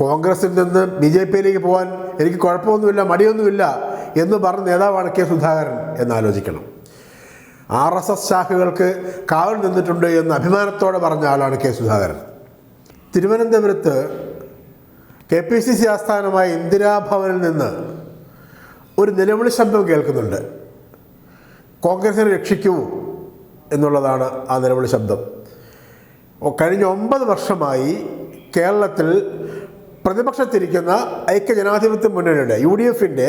കോൺഗ്രസിൽ നിന്ന് B J പിയിലേക്ക് പോകാൻ എനിക്ക് കുഴപ്പമൊന്നുമില്ല മടിയൊന്നുമില്ല എന്ന് പറഞ്ഞ നേതാവാണ് കെ സുധാകരൻ എന്നാലോചിക്കണം. ആർ എസ് എസ് ശാഖകൾക്ക് കാവൽ നിന്നിട്ടുണ്ട് എന്ന് അഭിമാനത്തോടെ പറഞ്ഞ ആളാണ് കെ സുധാകരൻ. തിരുവനന്തപുരത്ത് കെ പി സി സി ആസ്ഥാനമായ ഇന്ദിരാഭവനിൽ നിന്ന് ഒരു നിലവിളി ശബ്ദം കേൾക്കുന്നുണ്ട്. കോൺഗ്രസിനെ രക്ഷിക്കൂ എന്നുള്ളതാണ് ആ നിലവിളി ശബ്ദം. കഴിഞ്ഞ ഒമ്പത് വർഷമായി കേരളത്തിൽ പ്രതിപക്ഷത്തിരിക്കുന്ന ഐക്യജനാധിപത്യ മുന്നണിയുടെ യു ഡി എഫിന്റെ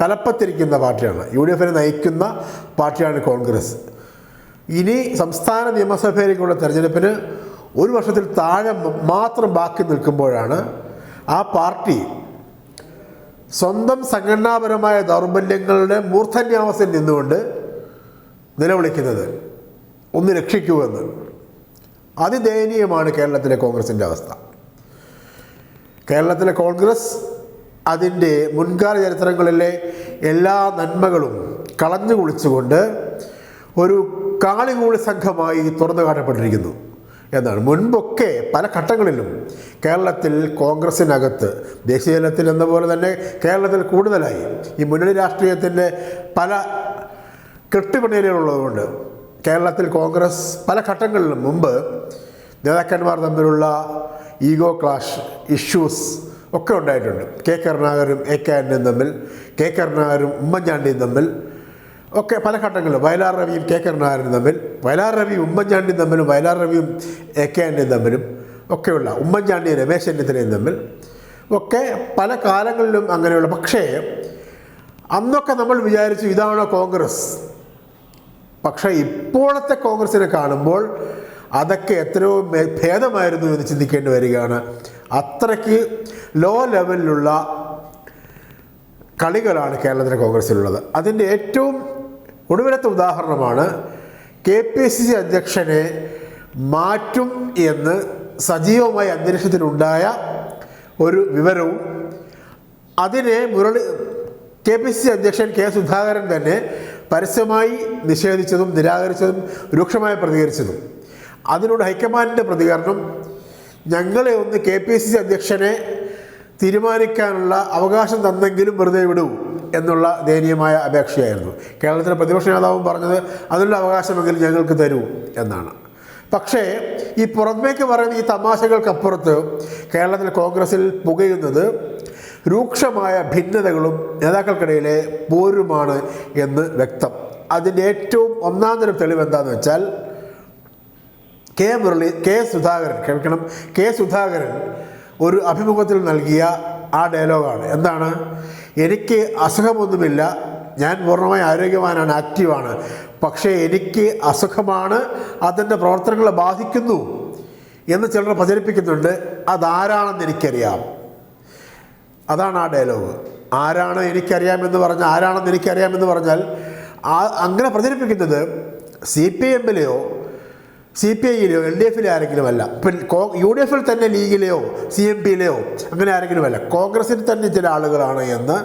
തലപ്പത്തിരിക്കുന്ന പാർട്ടിയാണ്. യു ഡി എഫിനെ നയിക്കുന്ന പാർട്ടിയാണ് കോൺഗ്രസ്. ഇനി സംസ്ഥാന നിയമസഭയിലേക്കുള്ള തെരഞ്ഞെടുപ്പിന് ഒരു വർഷത്തിൽ താഴെ മാത്രം ബാക്കി നിൽക്കുമ്പോഴാണ് ആ പാർട്ടി സ്വന്തം സംഘടനാപരമായ ദൗർബല്യങ്ങളുടെ മൂർധന്യാവസ്ഥയിൽ നിന്നുകൊണ്ട് നിലവിളിക്കുന്നത്. ഒന്ന് രക്ഷിക്കൂ എന്ന്. അതിദയനീയമാണ് കേരളത്തിലെ കോൺഗ്രസിന്റെ അവസ്ഥ. കേരളത്തിലെ കോൺഗ്രസ് അതിന്റെ മുൻകാല ചരിത്രങ്ങളിലെ എല്ലാ നന്മകളും കളഞ്ഞു കുളിച്ചുകൊണ്ട് ഒരു കാളികൂളി സംഘമായി തുറന്നു കാട്ടപ്പെട്ടിരിക്കുന്നു എന്നാണ്. മുൻപൊക്കെ പല ഘട്ടങ്ങളിലും കേരളത്തിൽ കോൺഗ്രസിനകത്ത് ദേശീയ തലത്തിൽ എന്ന പോലെ തന്നെ കേരളത്തിൽ കൂടുതലായി ഈ മുന്നണി രാഷ്ട്രീയത്തിന്റെ പല കെട്ടുപണിയലുള്ളതുകൊണ്ട് കേരളത്തിൽ കോൺഗ്രസ് പല ഘട്ടങ്ങളിലും മുമ്പ് നേതാക്കന്മാർ തമ്മിലുള്ള ഈഗോ ക്ലാഷ് ഇഷ്യൂസ് ഒക്കെ ഉണ്ടായിട്ടുണ്ട്. കെ കരുണാകരും എ കെ ആന്റണിയും തമ്മിൽ കെ കരുണാകരും ഉമ്മൻചാണ്ടിയും തമ്മിൽ ഒക്കെ പല ഘട്ടങ്ങളിലും വയലാർ രവിയും കെ കരുണാകരനും തമ്മിൽ വയലാർ രവിയും ഉമ്മൻചാണ്ടിയും തമ്മിലും വയലാർ രവിയും എ കെ ആന്റണിയും തമ്മിലും ഒക്കെയുള്ള ഉമ്മൻചാണ്ടിയും രമേശ് ചെന്നിത്തലയും തമ്മിൽ ഒക്കെ പല കാലങ്ങളിലും അങ്ങനെയുള്ള. പക്ഷേ അന്നൊക്കെ നമ്മൾ വിചാരിച്ചു ഇതാണോ കോൺഗ്രസ്. പക്ഷേ ഇപ്പോഴത്തെ കോൺഗ്രസിനെ കാണുമ്പോൾ അതൊക്കെ എത്രയോ ഭേദമായിരുന്നു എന്ന് ചിന്തിക്കേണ്ടി വരികയാണ്. അത്രയ്ക്ക് ലോ ലെവലിലുള്ള കളികളാണ് കേരളത്തിലെ കോൺഗ്രസ്സിലുള്ളത് അതിന്റെ ഏറ്റവും ഒടുവിലത്തെ ഉദാഹരണമാണ് കെ പി സി സി അധ്യക്ഷനെ മാറ്റും എന്ന് സജീവമായി അന്തരീക്ഷത്തിലുണ്ടായ ഒരു വിവരവും അതിനെ Murali K P C C അധ്യക്ഷൻ കെ സുധാകരൻ തന്നെ പരസ്യമായി നിഷേധിച്ചതും നിരാകരിച്ചതും രൂക്ഷമായി പ്രതികരിച്ചതും. അതിനോട് ഹൈക്കമാൻഡിന്റെ പ്രതികരണം ഞങ്ങളെ ഒന്ന് കെ പി സി സി അധ്യക്ഷനെ തീരുമാനിക്കാനുള്ള അവകാശം തന്നെങ്കിലും വെറുതെ വിടൂ എന്നുള്ള ദയനീയമായ അപേക്ഷയായിരുന്നു. കേരളത്തിലെ പ്രതിപക്ഷ നേതാവും പറഞ്ഞത് അതിനുള്ള അവകാശമെങ്കിലും ഞങ്ങൾക്ക് തരൂ എന്നാണ്. പക്ഷേ ഈ പുറമേക്ക് പറയുന്ന ഈ തമാശകൾക്കപ്പുറത്ത് കേരളത്തിൽ കോൺഗ്രസിൽ പുകയുന്നത് രൂക്ഷമായ ഭിന്നതകളും നേതാക്കൾക്കിടയിലെ പോരുമാണ് എന്ന് വ്യക്തം. അതിന്റെ ഏറ്റവും ഒന്നാം തരം തെളിവ് എന്താണെന്ന് വെച്ചാൽ കെ മുരളി കെ സുധാകരൻ കേൾക്കണം. കെ സുധാകരൻ ഒരു അഭിമുഖത്തിൽ നൽകിയ ആ ഡയലോഗാണ്. എന്താണ്? എനിക്ക് അസുഖമൊന്നുമില്ല. ഞാൻ പൂർണമായി ആരോഗ്യവാനാണ് ആക്റ്റീവാണ്. പക്ഷേ എനിക്ക് അസുഖമാണ് അതിന്റെ പ്രവർത്തനങ്ങളെ ബാധിക്കുന്നു എന്ന് ചിലർ പ്രചരിപ്പിക്കുന്നുണ്ട്. അതാരാണെന്ന് എനിക്കറിയാം. അതാണ് ആ ഡയലോഗ്. ആരാണ് എനിക്കറിയാമെന്ന് പറഞ്ഞാൽ ആരാണെന്ന് എനിക്കറിയാമെന്ന് പറഞ്ഞാൽ ആ അങ്ങനെ പ്രചരിപ്പിക്കുന്നത് സി പി എമ്മിലെയോ സി പി ഐയിലെയോ എൽ ഡി എഫിലെ ആരെങ്കിലും അല്ല ഇപ്പം യു ഡി എഫിൽ തന്നെ ലീഗിലെയോ സി എം പിയിലെയോ അങ്ങനെ ആരെങ്കിലും അല്ല. കോൺഗ്രസിൽ തന്നെ ചില ആളുകളാണ് എന്ന്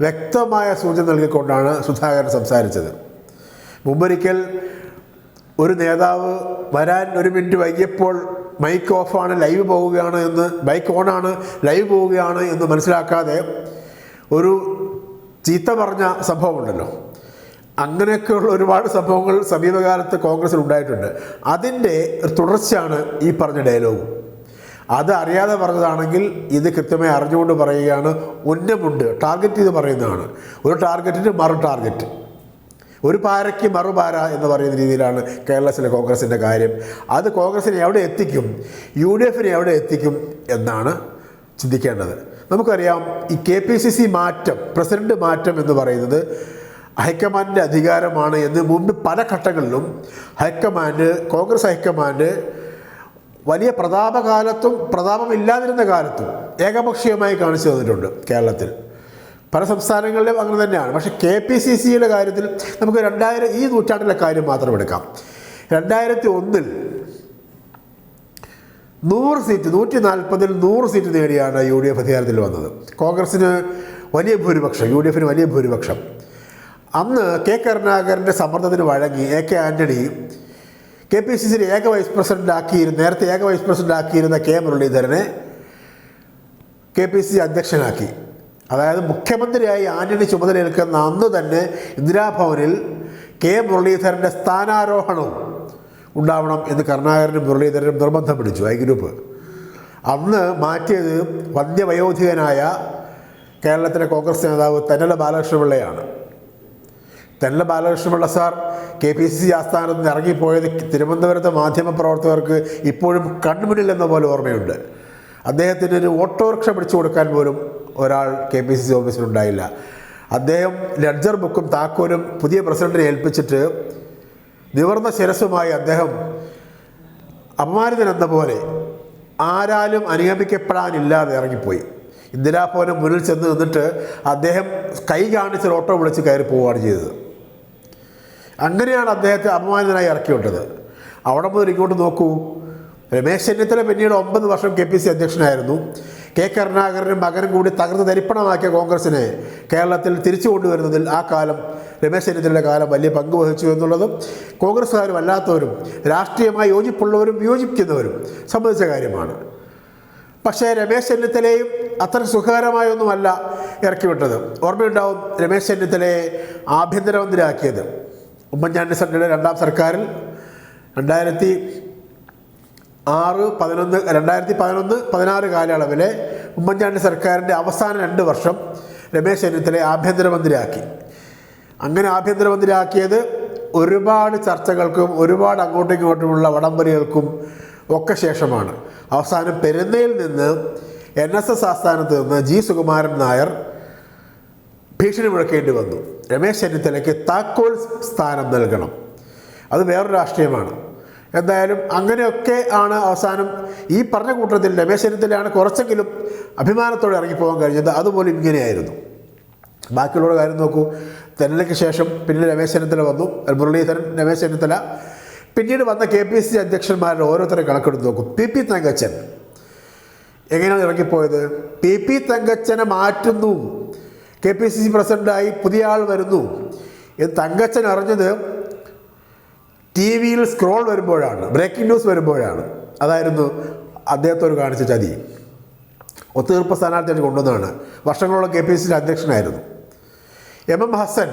വ്യക്തമായ സൂചന നൽകിക്കൊണ്ടാണ് സുധാകരൻ സംസാരിച്ചത്. മുമ്പൊരിക്കൽ ഒരു നേതാവ് വരാൻ ഒരു മിനിറ്റ് വൈകിയപ്പോൾ മൈക്ക് ഓഫാണ് ലൈവ് പോവുകയാണ് എന്ന് ബൈക്ക് ഓണാണ് ലൈവ് പോവുകയാണ് എന്ന് മനസ്സിലാക്കാതെ ഒരു ചീത്ത പറഞ്ഞ സംഭവമുണ്ടല്ലോ. അങ്ങനെയൊക്കെയുള്ള ഒരുപാട് സംഭവങ്ങൾ സമീപകാലത്ത് കോൺഗ്രസ്സിൽ ഉണ്ടായിട്ടുണ്ട്. അതിന്റെ തുടർച്ചയാണ് ഈ പറഞ്ഞ ഡയലോഗും. അത് അറിയാതെ പറഞ്ഞതാണെങ്കിൽ ഇത് കൃത്യമായി അറിഞ്ഞുകൊണ്ട് പറയുകയാണ്. ഉന്നമുണ്ട് ടാർഗറ്റ് ചെയ്ത് പറയുന്നതാണ്. ഒരു ടാർഗറ്റിന് മറു ടാർഗറ്റ് ഒരു പാരയ്ക്ക് മറുപാര എന്ന് പറയുന്ന രീതിയിലാണ് കേരളത്തിലെ കോൺഗ്രസിന്റെ കാര്യം. അത് കോൺഗ്രസിനെ എവിടെ എത്തിക്കും യു ഡി എഫിനെ എവിടെ എത്തിക്കും എന്നാണ് ചിന്തിക്കേണ്ടത്. നമുക്കറിയാം ഈ കെ പി സി സി മാറ്റം പ്രസിഡന്റ് മാറ്റം എന്ന് പറയുന്നത് ഹൈക്കമാൻഡിന്റെ അധികാരമാണ് എന്ന് മുമ്പ് പല ഘട്ടങ്ങളിലും ഹൈക്കമാൻഡ് കോൺഗ്രസ് ഹൈക്കമാൻഡ് വലിയ പ്രതാപകാലത്തും പ്രതാപമില്ലാതിരുന്ന കാലത്തും ഏകപക്ഷീയമായി കാണിച്ചു തന്നിട്ടുണ്ട് കേരളത്തിൽ. പല സംസ്ഥാനങ്ങളിലും അങ്ങനെ തന്നെയാണ്. പക്ഷേ കെ പി സി സിയുടെ കാര്യത്തിൽ നമുക്ക് രണ്ടായിരം ഈ നൂറ്റാണ്ടിലെ കാര്യം മാത്രം എടുക്കാം. രണ്ടായിരത്തി ഒന്നിൽ നൂറ് സീറ്റ് നൂറ്റി നാൽപ്പതിൽ നൂറ് സീറ്റ് നേടിയാണ് യു ഡി എഫ് അധികാരത്തിൽ വന്നത്. കോൺഗ്രസ്സിന് വലിയ ഭൂരിപക്ഷം യു ഡി എഫിന് വലിയ ഭൂരിപക്ഷം. അന്ന് കെ കരുണാകരന്റെ സമ്മർദ്ദത്തിന് വഴങ്ങി A K Antony K P C സിയുടെ ഏക വൈസ് പ്രസിഡന്റ് ആക്കിയിരുന്ന നേരത്തെ ഏക വൈസ് പ്രസിഡന്റ് ആക്കിയിരുന്ന കെ മുരളീധരനെ കെ പി സി അധ്യക്ഷനാക്കി. അതായത് മുഖ്യമന്ത്രിയായി ആന്റണി ചുമതലയേൽക്കുന്ന അന്ന് തന്നെ ഇന്ദിരാഭവനിൽ കെ മുരളീധരന്റെ സ്ഥാനാരോഹണവും ഉണ്ടാവണം എന്ന് കരുണാകരനും മുരളീധരനും നിർബന്ധം പിടിച്ചു ഐ ഗ്രൂപ്പ്. അന്ന് മാറ്റിയത് വന്ധ്യവയോധികനായ കേരളത്തിലെ കോൺഗ്രസ് നേതാവ് Thannala ബാലകൃഷ്ണപിള്ളയാണ്. Thennala Balakrishna Pillai sir K P C C ആസ്ഥാനത്ത് നിന്ന് ഇറങ്ങിപ്പോയത് തിരുവനന്തപുരത്തെ മാധ്യമപ്രവർത്തകർക്ക് ഇപ്പോഴും കൺമുന്നിൽ എന്ന പോലെ ഓർമ്മയുണ്ട്. അദ്ദേഹത്തിന് ഒരു ഓട്ടോറിക്ഷ പിടിച്ചു കൊടുക്കാൻ പോലും ഒരാൾ കെ പി സി സി ഓഫീസിലുണ്ടായില്ല അദ്ദേഹം ലെഡ്ജർ ബുക്കും താക്കോലും പുതിയ പ്രസിഡന്റിനെ ഏൽപ്പിച്ചിട്ട് നിവർന്ന ശിരസുമായി അദ്ദേഹം അപമാനിതനെന്ന പോലെ ആരാലും അനുഗമിക്കപ്പെടാനില്ലാതെ ഇറങ്ങിപ്പോയി. ഇന്ദിരാഭവന് മുന്നിൽ ചെന്ന് നിന്നിട്ട് അദ്ദേഹം കൈ കാണിച്ച് ഓട്ടോ വിളിച്ച് കയറി പോവുകയാണ് ചെയ്തത്. അങ്ങനെയാണ് അദ്ദേഹത്തെ അപമാനിതനായി ഇറക്കി വിട്ടത് അവിടെ മുതൽ ഇങ്ങോട്ട് നോക്കൂ. രമേശ് ചെന്നിത്തല പിന്നീട് ഒമ്പത് വർഷം കെ പി സി അധ്യക്ഷനായിരുന്നു. കെ കരുണാകരനും മകനും കൂടി തകർന്ന് തരിപ്പണമാക്കിയ കോൺഗ്രസിനെ കേരളത്തിൽ തിരിച്ചു കൊണ്ടുവരുന്നതിൽ ആ കാലം രമേശ് ചെന്നിത്തലയുടെ കാലം വലിയ പങ്ക് വഹിച്ചു എന്നുള്ളതും കോൺഗ്രസ്സുകാരും അല്ലാത്തവരും രാഷ്ട്രീയമായി യോജിപ്പുള്ളവരും യോജിക്കുന്നവരും സംബന്ധിച്ച കാര്യമാണ്. പക്ഷേ രമേശ് ചെന്നിത്തലയും അത്ര സുഖകരമായൊന്നുമല്ല ഇറക്കി വിട്ടത് ഓർമ്മയുണ്ടാവും രമേശ് ചെന്നിത്തലയെ ആഭ്യന്തരമന്ത്രിയാക്കിയത്. ഉമ്മൻചാണ്ടി സർക്കാരിന്റെ രണ്ടാം സർക്കാരിൽ രണ്ടായിരത്തി ആറ് പതിനൊന്ന് രണ്ടായിരത്തി പതിനൊന്ന് പതിനാറ് കാലയളവിലെ ഉമ്മൻചാണ്ടി സർക്കാരിന്റെ അവസാന രണ്ട് വർഷം രമേശ് ചെന്നിത്തലയെ ആഭ്യന്തരമന്ത്രിയാക്കി. അങ്ങനെ ആഭ്യന്തരമന്ത്രിയാക്കിയത് ഒരുപാട് ചർച്ചകൾക്കും ഒരുപാട് അങ്ങോട്ടും ഇങ്ങോട്ടുമുള്ള വടംവലികൾക്കും ഒക്കെ ശേഷമാണ്. അവസാനം പെരുന്നയിൽ നിന്ന് എൻ എസ് എസ് ആസ്ഥാനത്ത് നിന്ന് ജി സുകുമാരൻ നായർ ഭീഷണി മുഴക്കേണ്ടി വന്നു. രമേശ് ചെന്നിത്തലയ്ക്ക് താക്കോൽ സ്ഥാനം നൽകണം. അത് വേറൊരു രാഷ്ട്രീയമാണ്. എന്തായാലും അങ്ങനെയൊക്കെ ആണ് അവസാനം ഈ പറഞ്ഞ കൂട്ടത്തിൽ രമേശ് ചെന്നിത്തലയാണ് കുറച്ചെങ്കിലും അഭിമാനത്തോടെ ഇറങ്ങിപ്പോകാൻ കഴിഞ്ഞത്. അതുപോലെ ഇങ്ങനെയായിരുന്നു. ബാക്കിയുള്ള കാര്യം നോക്കൂ. തെരഞ്ഞെടുപ്പ് ശേഷം പിന്നെ രമേശ് ചെന്നിത്തല വന്നു മുരളീധരൻ രമേശ് ചെന്നിത്തല പിന്നീട് വന്ന കെ പി സി അധ്യക്ഷന്മാരുടെ ഓരോരുത്തരെ കണക്കെടുത്ത് നോക്കും. P P Thankachan. എങ്ങനെയാണ് ഇറങ്ങിപ്പോയത്? പി പി തങ്കച്ചനെ മാറ്റുന്നു. കെ പി സി സി പ്രസിഡന്റായി പുതിയ ആൾ വരുന്നു. എന്ന് തങ്കച്ചൻ അറിഞ്ഞത് ടി വിയിൽ സ്ക്രോൾ വരുമ്പോഴാണ് ബ്രേക്കിംഗ് ന്യൂസ് വരുമ്പോഴാണ്. അതായിരുന്നു അദ്ദേഹത്തോട് കാണിച്ച ചതി. ഒത്തുതീർപ്പ് സ്ഥാനാർത്ഥിയായിട്ട് കൊണ്ടുവന്നതാണ്. വർഷങ്ങളോളം കെ പി സി അധ്യക്ഷനായിരുന്നു. എം എം ഹസൻ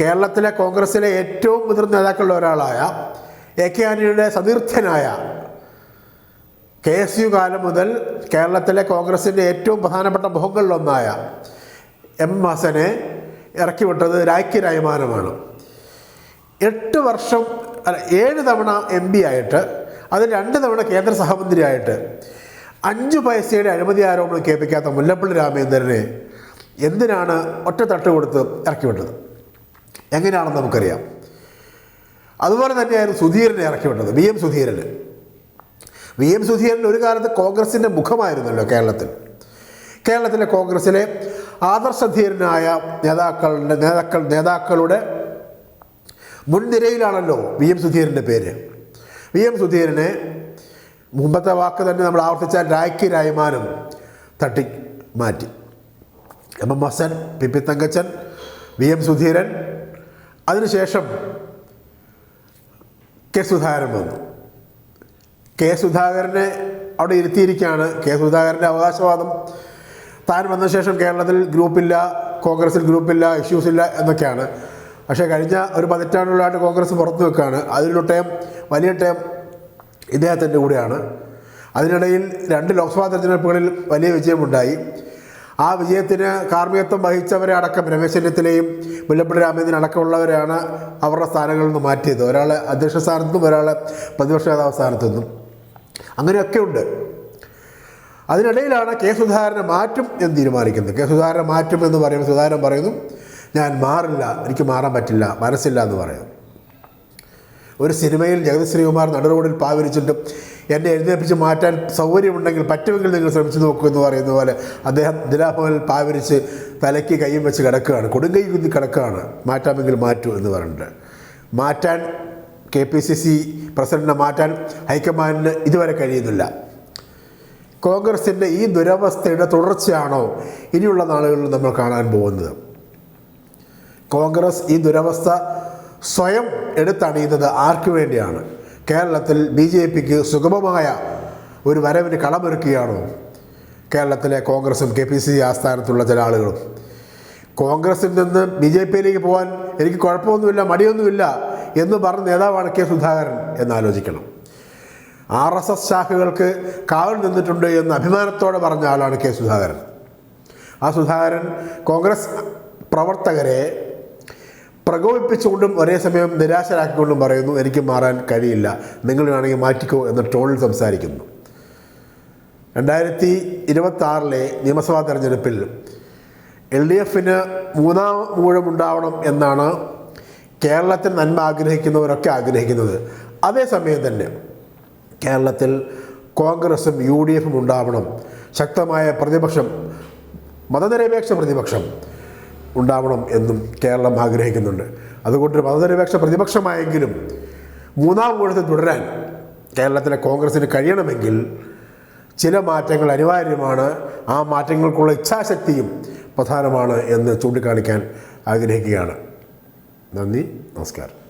കേരളത്തിലെ കോൺഗ്രസിലെ ഏറ്റവും മുതിർന്ന നേതാക്കളിൽ ഒരാളായ എ കെ ആന്റണിയുടെ സതീർത്ഥ്യനായ കെ എസ് യു കാലം മുതൽ കേരളത്തിലെ കോൺഗ്രസിന്റെ ഏറ്റവും പ്രധാനപ്പെട്ട മുഖങ്ങളിലൊന്നായ എം ഹസനെ ഇറക്കി വിട്ടത് രായ്ക്ക് രായമാനമാണ്. എട്ട് വർഷം അല്ല ഏഴ് തവണ എം പി ആയിട്ട് അത് രണ്ട് തവണ കേന്ദ്ര സഹമന്ത്രിയായിട്ട് അഞ്ച് പൈസയുടെ അഴിമതി ആരോപണം കേൾപ്പിക്കാത്ത മുല്ലപ്പള്ളി രാമചന്ദ്രനെ എന്തിനാണ് ഒറ്റ തട്ട് കൊടുത്ത് ഇറക്കി വിട്ടത് എങ്ങനെയാണെന്ന് നമുക്കറിയാം. അതുപോലെ തന്നെയായിരുന്നു സുധീരനെ ഇറക്കി വിട്ടത് വി എം സുധീരന്. വി എം സുധീരൻ ഒരു കാലത്ത് കോൺഗ്രസിന്റെ മുഖമായിരുന്നല്ലോ കേരളത്തിൽ. കേരളത്തിലെ കോൺഗ്രസ്സിലെ ആദർശധീരനായ നേതാക്കളുടെ നേതാക്കൾ നേതാക്കളുടെ മുൻനിരയിലാണല്ലോ വി എം സുധീരന്റെ പേര്. വി എം സുധീരനെ മുമ്പത്തെ വാക്ക് തന്നെ നമ്മൾ ആവർത്തിച്ചാൽ രാഖി രായ്മാനും തട്ടി മാറ്റി. M M Hasan P P Thankachan V M Sudheeran. അതിനുശേഷം കെ സുധാകരൻ വന്നു. കെ സുധാകരനെ അവിടെ ഇരുത്തിയിരിക്കുകയാണ്. കെ സുധാകരന്റെ അവകാശവാദം. താൻ വന്ന ശേഷം കേരളത്തിൽ ഗ്രൂപ്പില്ല കോൺഗ്രസിൽ ഗ്രൂപ്പില്ല ഇഷ്യൂസ് ഇല്ല എന്നൊക്കെയാണ്. പക്ഷേ കഴിഞ്ഞ ഒരു പതിറ്റാണ്ടുകളായിട്ട് കോൺഗ്രസ് പുറത്തു വെക്കുകയാണ് അതിലൊരു ടൈം വലിയ ടൈം ഇദ്ദേഹത്തിന്റെ കൂടെയാണ്. അതിനിടയിൽ രണ്ട് ലോക്സഭാ തെരഞ്ഞെടുപ്പുകളിൽ വലിയ വിജയമുണ്ടായി. ആ വിജയത്തിന് കാർമ്മികത്വം വഹിച്ചവരെ അടക്കം രമേശ് ചെന്നിത്തലയും മുല്ലപ്പള്ളി രാമചന്ദ്രൻ അടക്കമുള്ളവരെയാണ് അവരുടെ സ്ഥാനങ്ങളിൽ നിന്ന് മാറ്റിയത്. ഒരാൾ അധ്യക്ഷ സ്ഥാനത്തു നിന്നും ഒരാളെ പ്രതിപക്ഷ നേതാവ് സ്ഥാനത്തു നിന്നും. അങ്ങനെയൊക്കെ ഉണ്ട്. അതിനിടയിലാണ് കെ സുധാകരനെ മാറ്റും എന്ന് തീരുമാനിക്കുന്നത്. കെ സുധാകരനെ മാറ്റും എന്ന് പറയുമ്പോൾ സുധാകരൻ പറയുന്നു ഞാൻ മാറില്ല എനിക്ക് മാറാൻ പറ്റില്ല മനസ്സില്ല എന്ന് പറയുന്നു. ഒരു സിനിമയിൽ ജഗതി ശ്രീകുമാർ നടുറോഡിൽ പാവരിച്ചിട്ടും എന്നെ എഴുന്നേൽപ്പിച്ച് മാറ്റാൻ സൗകര്യമുണ്ടെങ്കിൽ പറ്റുമെങ്കിൽ നിങ്ങൾ ശ്രമിച്ചു നോക്കൂ എന്ന് പറയുന്ന പോലെ അദ്ദേഹം ദിലാഭവനിൽ പാവരിച്ച് തലയ്ക്ക് കൈയും വെച്ച് കിടക്കുകയാണ്. കൊടുങ്കൈ കുത്തി കിടക്കുകയാണ്. മാറ്റാമെങ്കിൽ മാറ്റൂ എന്ന് പറഞ്ഞിട്ട്. മാറ്റാൻ കെ പി സി സി പ്രസിഡന്റിനെ മാറ്റാൻ ഹൈക്കമാൻഡിന് ഇതുവരെ കഴിയുന്നില്ല. കോൺഗ്രസിന്റെ ഈ ദുരവസ്ഥയുടെ തുടർച്ചയാണോ ഇനിയുള്ള നാളുകളിൽ നമ്മൾ കാണാൻ പോകുന്നത്? കോൺഗ്രസ് ഈ ദുരവസ്ഥ സ്വയം എടുത്തണിയുന്നത് ആർക്കു വേണ്ടിയാണ്? കേരളത്തിൽ ബി ജെ പിക്ക് സുഗമമായ ഒരു വരവിന് കളമൊരുക്കുകയാണോ? കേരളത്തിലെ കോൺഗ്രസും കെ പി സി ആസ്ഥാനത്തുള്ള ചില ആളുകളും. കോൺഗ്രസിൽ നിന്ന് ബി ജെ പിയിലേക്ക് പോകാൻ എനിക്ക് കുഴപ്പമൊന്നുമില്ല മടിയൊന്നുമില്ല. എന്ന് പറഞ്ഞ നേതാവാണ് കെ സുധാകരൻ എന്നാലോചിക്കണം. ആർ എസ് എസ് ശാഖകൾക്ക് കാവൽ നിന്നിട്ടുണ്ട് എന്ന് അഭിമാനത്തോടെ പറഞ്ഞ ആളാണ് കെ സുധാകരൻ. ആ സുധാകരൻ കോൺഗ്രസ് പ്രവർത്തകരെ പ്രകോപിപ്പിച്ചുകൊണ്ടും ഒരേ സമയം നിരാശരാക്കിക്കൊണ്ടും പറയുന്നു എനിക്ക് മാറാൻ കഴിയില്ല. നിങ്ങൾ വേണമെങ്കിൽ മാറ്റിക്കോ എന്ന ടോണിൽ സംസാരിക്കുന്നു. രണ്ടായിരത്തി ഇരുപത്തി ആറിലെ നിയമസഭാ തെരഞ്ഞെടുപ്പിൽ എൽ ഡി എഫിന് മൂന്നാം ഊഴമുണ്ടാവണം എന്നാണ് കേരളത്തിൽ നന്മ ആഗ്രഹിക്കുന്നവരൊക്കെ ആഗ്രഹിക്കുന്നത് അതേസമയം തന്നെ കേരളത്തിൽ കോൺഗ്രസും യു ഡി എഫും ഉണ്ടാവണം. ശക്തമായ പ്രതിപക്ഷം മതനിരപേക്ഷ പ്രതിപക്ഷം ഉണ്ടാവണം എന്നും കേരളം ആഗ്രഹിക്കുന്നുണ്ട്. അതുകൊണ്ട് മതനിരപേക്ഷ പ്രതിപക്ഷമായെങ്കിലും മൂന്നാം ഊഴത്തിൽ തുടരാൻ കേരളത്തിലെ കോൺഗ്രസിന് കഴിയണമെങ്കിൽ ചില മാറ്റങ്ങൾ അനിവാര്യമാണ്. ആ മാറ്റങ്ങൾക്കുള്ള ഇച്ഛാശക്തിയും പ്രധാനമാണ് എന്ന് ചൂണ്ടിക്കാണിക്കാൻ ആഗ്രഹിക്കുകയാണ്. നന്ദി നമസ്കാരം